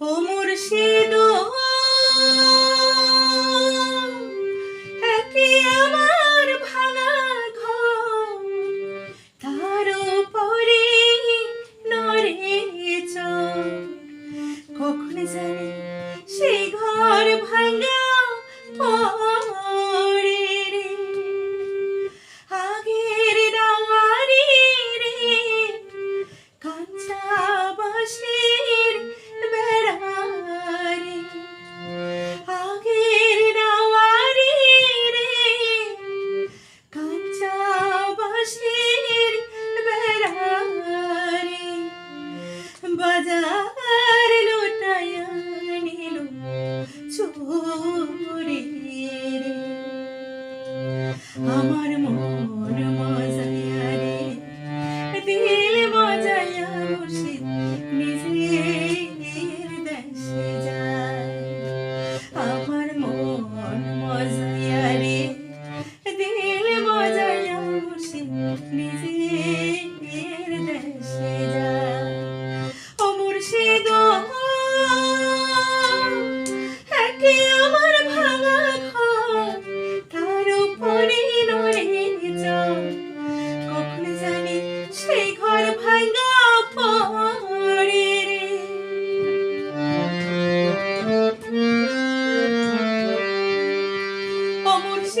ও মুর্শিদ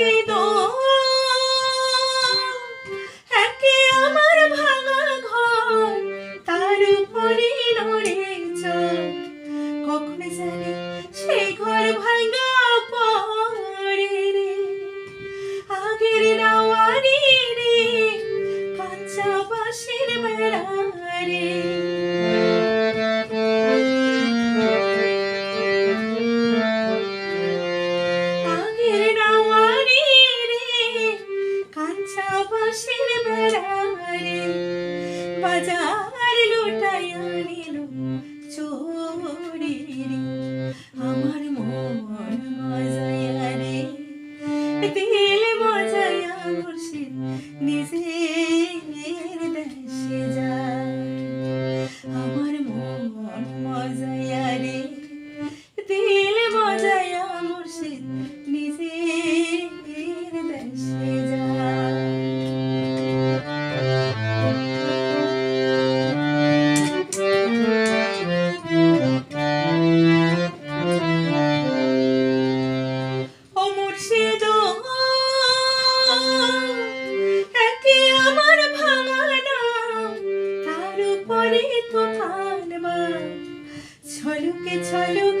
sido আমার মন মজাইয়া que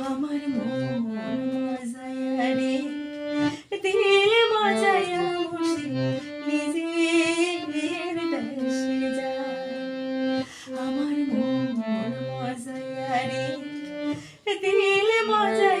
আমার মন মজায় রে দিল মজায় আমার নিজের দেশে যা আমার মন মজায় রে দিল মজায়